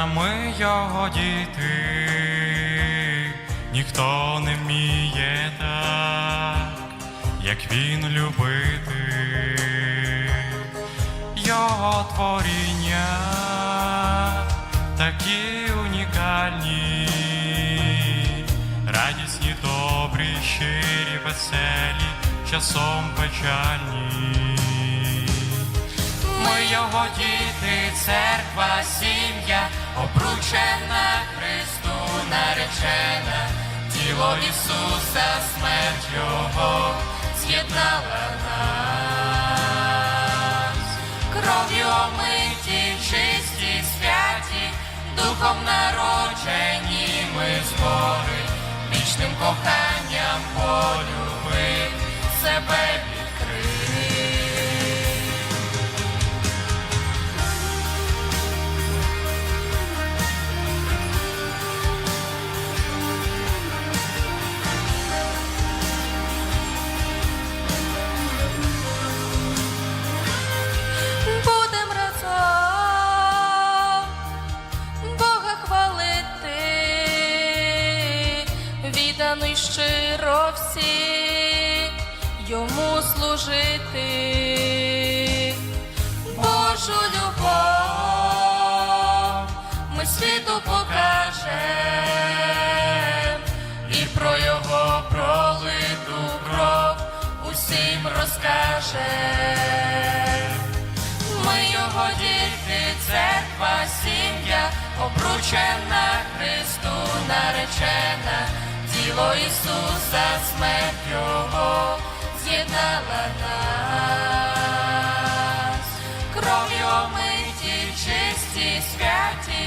а ми його діти, ніхто не вміє так, як він любити, його творіння такі унікальні, радісні, добрі, щирі, веселі, часом печальні. Ми його діти, церква, сім'я, обручена Христу наречена, тіло Ісуса, смерть Його з'єднала нас, кров'ю омиті, чисті, святі, духом народжені ми згори, вічним коханням полюбив, себе віддано й щиро всі йому служити, Божу любов ми світу покажем і про його пролиту кров усім розкажем. Ми його діти, церква, сім'я, обручена Христу наречена, тіло Ісуса, смерть Його з'єднала нас, кров'ю миті, чисті, святі,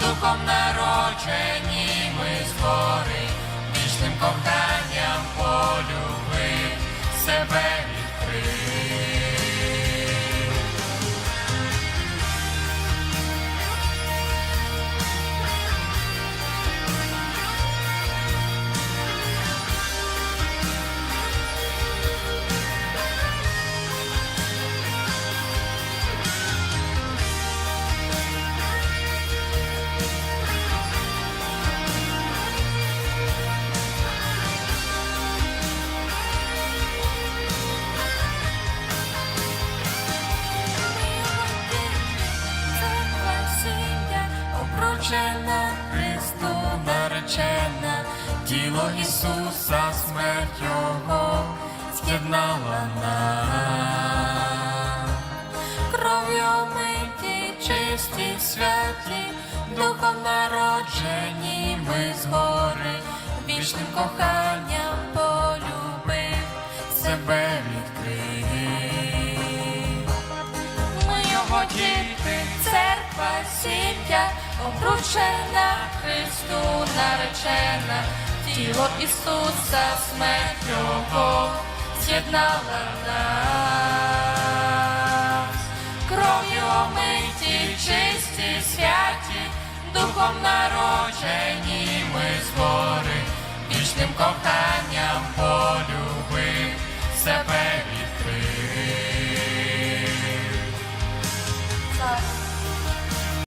духом народжені ми згори, вічним коханням полюби себе обручена Христу наречена, тіло Ісуса, смерть Його з'єднала нас. Кров'ю омиті, чисті, святі, духом народжені ми згори, вічним коханням полюбив, себе відкрив. Ми його діти, церква, сім'я, обручена Христу наречена, тіло Ісуса, смерть Його з'єднала нас, кров'ю омиті, чисті, святі, духом народжені ми згори, вічним коханням полюбив,